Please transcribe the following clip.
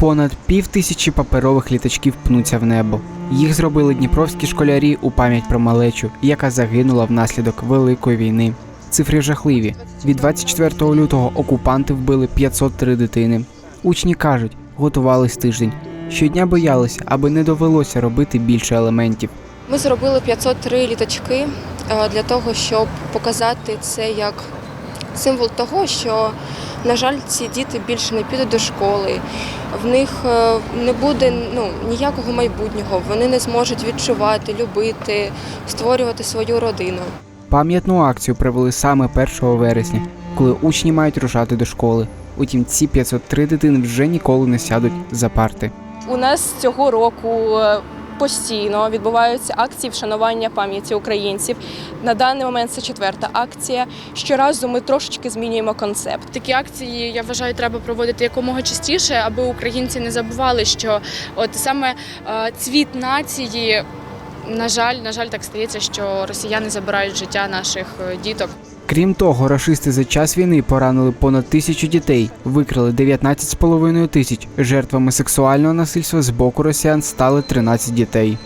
Понад пів тисячі паперових літачків пнуться в небо. Їх зробили дніпровські школярі у пам'ять про малечу, яка загинула внаслідок Великої війни. Цифри жахливі. Від 24 лютого окупанти вбили 503 дитини. Учні кажуть, готувались тиждень. Щодня боялися, аби не довелося робити більше елементів. Ми зробили 503 літачки е, для того, щоб показати це як символ того, що, на жаль, ці діти більше не підуть до школи. В них е, не буде ну, ніякого майбутнього. Вони не зможуть відчувати, любити, створювати свою родину. Пам'ятну акцію провели саме 1 вересня, коли учні мають рушати до школи. Утім, ці 503 дитини вже ніколи не сядуть за парти. У нас цього року е, постійно відбуваються акції вшанування пам'яті українців. На даний момент це четверта акція. Щоразу ми трошечки змінюємо концепт. Такі акції я вважаю, треба проводити якомога частіше, аби українці не забували, що от саме е, цвіт нації. На жаль, на жаль, так стається, що росіяни забирають життя наших е, діток. Крім того, рашисти за час війни поранили понад тисячу дітей, викрали 19,5 тисяч. Жертвами сексуального насильства з боку росіян стали 13 дітей.